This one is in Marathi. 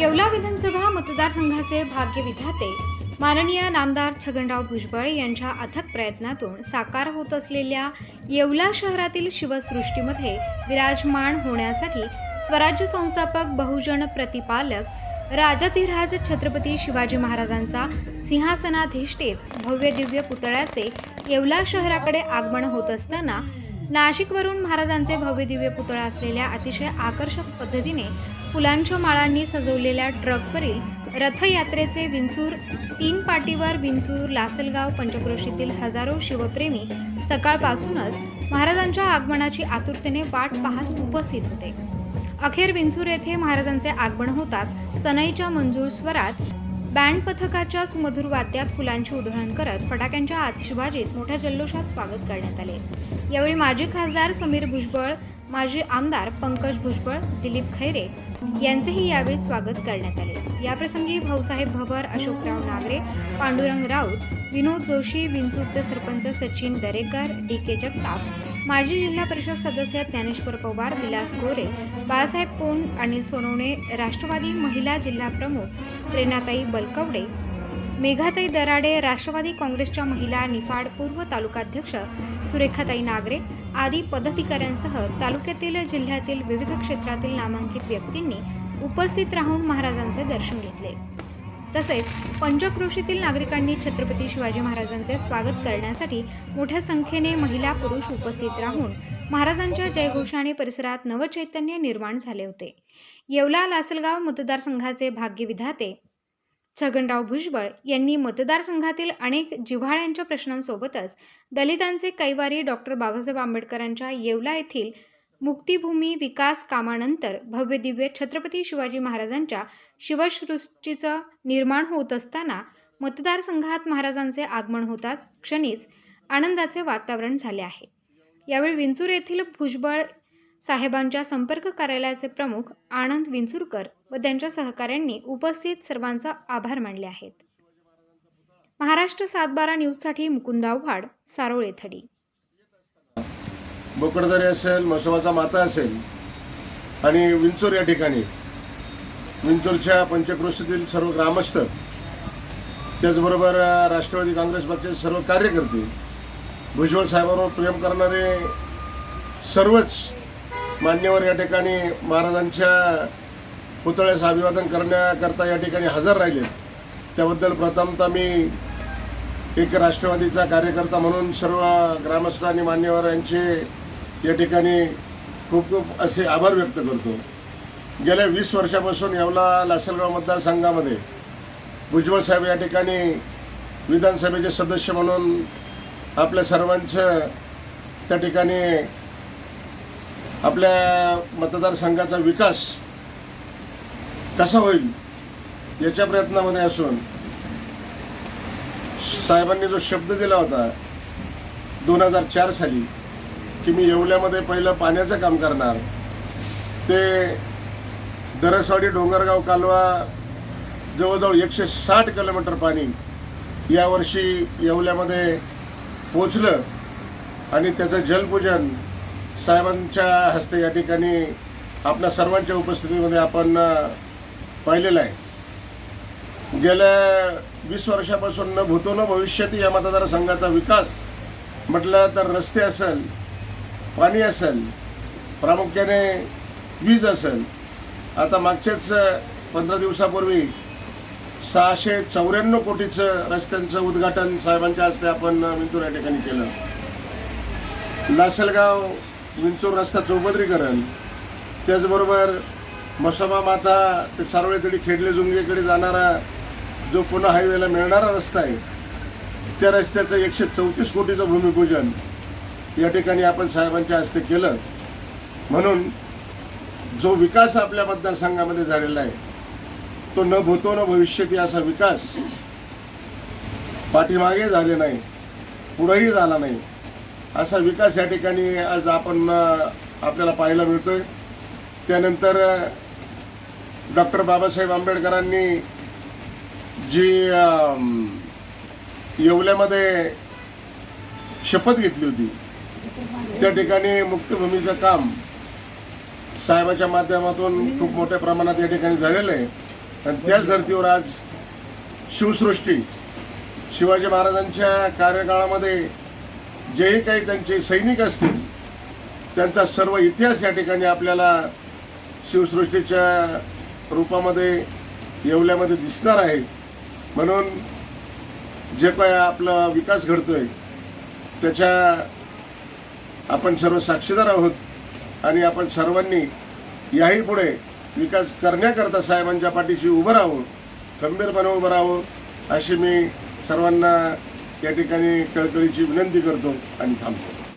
येवला विधानसभा मतदारसंघाचे भाग्य विधाते माननीय नामदार छगनराव भुजबळ यांच्या अथक प्रयत्नातून साकार होत असलेल्या येवला शहरातील शिवसृष्टीमध्ये विराजमान होण्यासाठी स्वराज्य संस्थापक बहुजन प्रतिपालक राजाधिराज छत्रपती शिवाजी महाराजांचा सिंहासनाधिष्ठित भव्य दिव्य पुतळ्याचे येवला शहराकडे आगमन होत असताना नाशिकवरून महाराजांचे भव्य दिव्य पुतळा असलेल्या अतिशय आकर्षक पद्धतीने फुलांच्या माळांनी सजवलेल्या ट्रकवरील रथयात्रेचे विंचूर तीन पाटीवर विंचूर लासलगाव पंचक्रोशीतील हजारो शिवप्रेमी सकाळपासूनच महाराजांच्या आगमनाची आतुरतेने वाट पाहत उपस्थित होते. अखेर विंचूर येथे महाराजांचे आगमन होताच सनईच्या मंजूर स्वरात बँड पथकाच्या सुमधुर वाद्यात फुलांची उधळण करत फटाक्यांच्या आतिषबाजीत मोठ्या जल्लोषात स्वागत करण्यात आले. यावेळी माजी खासदार समीर भुजबळ माजी आमदार पंकज भुजबळ दिलीप खैरे यांचेही यावेळी स्वागत करण्यात आले. याप्रसंगी भाऊसाहेब भवर अशोकराव नागरे पांडुरंग राऊत विनोद जोशी विंचूरचे सरपंच सचिन दरेकर डी के जगताप माजी जिल्हा परिषद सदस्य ज्ञानेश्वर पवार विलास गोरे बाळासाहेब कोंड अनिल सोनवणे राष्ट्रवादी महिला जिल्हा प्रमुख प्रेरणाताई बलकवडे मेघाताई दराडे राष्ट्रवादी काँग्रेसच्या महिला निफाड पूर्व तालुकाध्यक्ष सुरेखाताई नागरे आदी पदाधिकाऱ्यांसह तालुक्यातील जिल्ह्यातील विविध क्षेत्रातील नामांकित व्यक्तींनी उपस्थित राहून महाराजांचे दर्शन घेतले. तसेच पंचक्रोशीतील नागरिकांनी छत्रपती शिवाजी महाराजांचे स्वागत करण्यासाठी मोठ्या संख्येने महिला पुरुष उपस्थित राहून महाराजांच्या जयघोषाने परिसरात नवचैतन्य निर्माण झाले होते. येवला लासलगाव मतदारसंघाचे भाग्यविधाते छगनराव भुजबळ यांनी मतदारसंघातील अनेक जिव्हाळ्यांच्या प्रश्नांसोबतच दलितांचे कैवारी डॉक्टर बाबासाहेब आंबेडकरांच्या येवला येथील मुक्तिभूमी विकास कामानंतर भव्यदिव्य छत्रपती शिवाजी महाराजांच्या शिवसृष्टीचं निर्माण होत असताना मतदारसंघात महाराजांचे आगमन होताच क्षणीच आनंदाचे वातावरण झाले आहे. यावेळी विंचूर येथील भुजबळ साहेबांच्या संपर्क कार्यालयाचे प्रमुख आनंद विंचुरकर व त्यांच्या सहकाऱ्यांनी उपस्थित सर्वांचा आभार मानले आहेत. महाराष्ट्र सातबारा न्यूजसाठी मुकुंद आव्हाड सारोळे थडी. बोकडदरी असेल म्हसोबाचा माता असेल आणि विंचूर या ठिकाणी विंचूरच्या पंचक्रोशीतील सर्व ग्रामस्थ त्याचबरोबर राष्ट्रवादी काँग्रेस पक्षाचे सर्व कार्यकर्ते भुजबळ साहेबांवर प्रेम करणारे सर्वच मान्यवर या ठिकाणी महाराजांच्या पुतळ्याचं अभिवादन करण्याकरता या ठिकाणी हजर राहिले. त्याबद्दल प्रथमतः मी एक राष्ट्रवादीचा कार्यकर्ता म्हणून सर्व ग्रामस्थ आणि मान्यवर यांचे या ठिकाणी खूप खूप असे आभार व्यक्त करतो. गेल्या वीस वर्षापासून येवला लासलगाव मतदारसंघामध्ये भुजबळ साहेब या ठिकाणी विधानसभेचे सदस्य म्हणून आपल्या सर्वांचं त्या ठिकाणी आपल्या मतदारसंघाचा विकास कसा होईल. याच्या प्रयत्नामध्ये असून साहेबांनी जो शब्द दिला होता दोन हजार चार साली की मी येवल्यामध्ये पहिलं पाण्याचं काम करणार ते दरसवाडी डोंगरगाव कालवा जवळजवळ एकशे साठ किलोमीटर पाणी यावर्षी येवल्यामध्ये पोचलं आणि त्याचं जलपूजन साहेबांच्या हस्ते या ठिकाणी आपल्या सर्वांच्या उपस्थितीमध्ये आपण पाहिलेलं आहे. गेल्या वीस वर्षापासून न भूतो न भविष्यातील या मतदारसंघाचा विकास म्हटलं तर रस्ते असेल पाणी असेल प्रामुख्याने वीज असेल. आता मागच्याच पंधरा दिवसापूर्वी सहाशे चौऱ्याण्णव कोटीचं रस्त्यांचं उद्घाटन साहेबांच्या हस्ते आपण विंचूर या ठिकाणी केलं. लासलगाव विंचूर रस्ता चौपदरीकरण त्याचबरोबर मसोबा माता ते सार्वळेतडी खेडले जुंगेकडे जाणारा जो पुन्हा हायवेला मिळणारा रस्ता आहे त्या रस्त्याचं एकशे चौतीस कोटीचं भूमिपूजन या ठिकाणी आपण साहेबांच्या हस्ते केलं. म्हणून जो विकास आपल्या मतदारसंघामध्ये झालेला आहे तो न भूतो न भविष्यती असा विकास पाठीमागे झाले नाही पुढंही झाला नाही. असा विकास या ठिकाणी आज आपण आपल्याला पाहायला मिळतोय. त्यानंतर डॉक्टर बाबासाहेब आंबेडकरांनी जी येवल्यामध्ये शपथ घेतली होती त्या ठिकाणी मुक्तभूमीचं काम साहेबाच्या माध्यमातून खूप मोठ्या प्रमाणात या ठिकाणी झालेलं आहे. आणि त्याच धर्तीवर आज शिवसृष्टी शिवाजी महाराजांच्या कार्यकाळामध्ये जेही काही त्यांचे सैनिक असतील त्यांचा सर्व इतिहास या ठिकाणी आपल्याला शिवसृष्टीच्या रूपामध्ये येवल्यामध्ये दिसणार आहे. म्हणून जे काय आपला विकास घडतोय त्याच्या आपण सर्व साक्षीदार आहोत आणि आपण सर्वांनी याही पुढे विकास करण्याकरता साहेबांच्या पाठीशी उभं राहावं खंबीरपणे उभं राहावं अशी मी सर्वांना या ठिकाणी कळकळीची विनंती करतो आणि थांबतो.